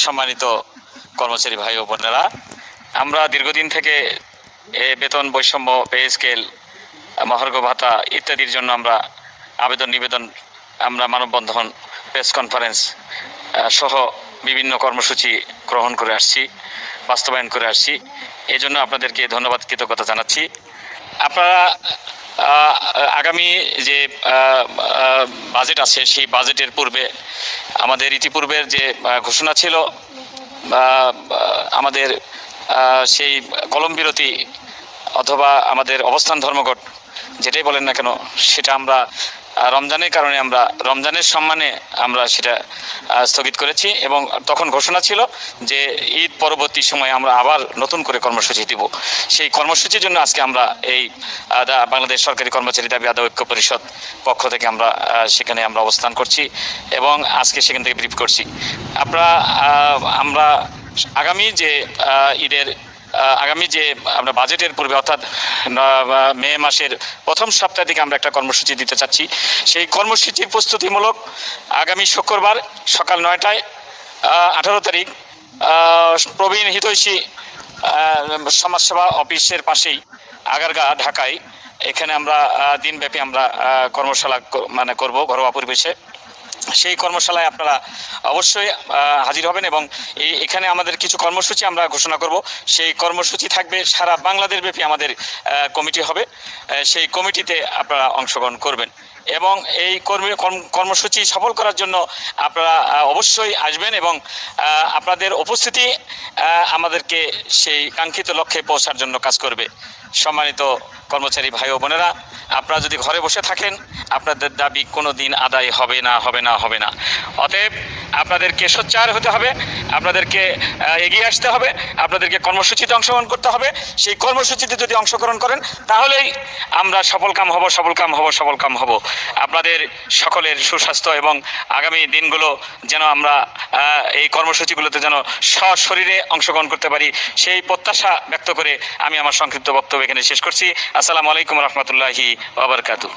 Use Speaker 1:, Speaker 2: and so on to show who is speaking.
Speaker 1: সম্মানিত কর্মচারী ভাই ও বোনেরা, আমরা দীর্ঘদিন থেকে এ বেতন বৈষম্য পে স্কেল, মহার্ঘ ভাতা ইত্যাদির জন্য আমরা আবেদন নিবেদন, আমরা মানববন্ধন, প্রেস কনফারেন্স সহ বিভিন্ন কর্মসূচি গ্রহণ করে আসছি, বাস্তবায়ন করে আসছি। এই জন্য আপনাদেরকে ধন্যবাদ, কৃতজ্ঞতা জানাচ্ছি। আপনারা আগামী যে বাজেট আছে, সেই বাজেটের পূর্বে, আমাদের ইতিপূর্বের যে ঘোষণা ছিল আমাদের সেই কলম বিরতি অথবা আমাদের অবস্থান ধর্মঘট যেটাই বলেন না কেন, সেটা আমরা রমজানের কারণে আমরা, রমজানের সম্মানে আমরা সেটা স্থগিত করেছি এবং তখন ঘোষণা ছিল যে ঈদ পরবর্তী সময়ে আমরা আবার নতুন করে কর্মসূচি দিব। সেই কর্মসূচির জন্য আজকে আমরা এই বাংলাদেশ সরকারি কর্মচারী দাবি আদায় ঐক্য পরিষদ পক্ষ থেকে আমরা সেখানে আমরা অবস্থান করছি এবং আজকে সেখান থেকে ব্রিফ করছি। আমরা আমরা আগামী যে ঈদের আগামী যে আমরা বাজেটের পূর্বে, অর্থাৎ মে মাসের প্রথম সপ্তাহ থেকে আমরা একটা কর্মসূচি দিতে চাচ্ছি। সেই কর্মসূচির প্রস্তুতিমূলক আগামী শুক্রবার সকাল নয়টায় আঠারো তারিখ প্রবীণ হিতৈষী সমাজসেবা অফিসের পাশেই, আগারগা, ঢাকায়। এখানে আমরা দিনব্যাপী আমরা কর্মশালা মানে করব ঘরোয়া পরিবেশে। সেই কর্মশালায় আপনারা অবশ্যই হাজির হবেন এবং এখানে আমাদের কিছু কর্মসূচি আমরা ঘোষণা করব। সেই কর্মসূচি থাকবে, সারা বাংলাদেশ ব্যাপী আমাদের কমিটি হবে। সেই কমিটিতে আপনারা অংশগ্রহণ করবেন। এবং এই কর্মী, কর্ম- কর্মসূচি সফল করার জন্য আপনারা অবশ্যই আসবেন এবং আপনাদের উপস্থিতি আমাদেরকে সেই কাঙ্ক্ষিত লক্ষ্যে পৌঁছার জন্য কাজ করবে। সম্মানিত কর্মচারী ভাই ও বোনেরা, আপনারা যদি ঘরে বসে থাকেন, আপনাদের দাবি কোনো দিন আদায় হবে না হবে না হবে না। অতএব আপনাদেরকে সোচ্চার হতে হবে, আপনাদেরকে এগিয়ে আসতে হবে, আপনাদেরকে কর্মসূচিতে অংশগ্রহণ করতে হবে। সেই কর্মসূচিতে যদি অংশগ্রহণ করেন, তাহলেই আমরা সফলকাম হব সফলকাম হব সফলকাম হব। আপনাদের সকলের সুস্বাস্থ্য এবং আগামী দিনগুলো যেন আমরা এই কর্মসূচিগুলোতে যেন সশরীরে অংশগ্রহণ করতে পারি, সেই প্রত্যাশা ব্যক্ত করে আমি আমার সংক্ষিপ্ত বক্তব্য এখানে শেষ করছি। আসসালামু আলাইকুম রহমতুল্লাহি ওবরকাতু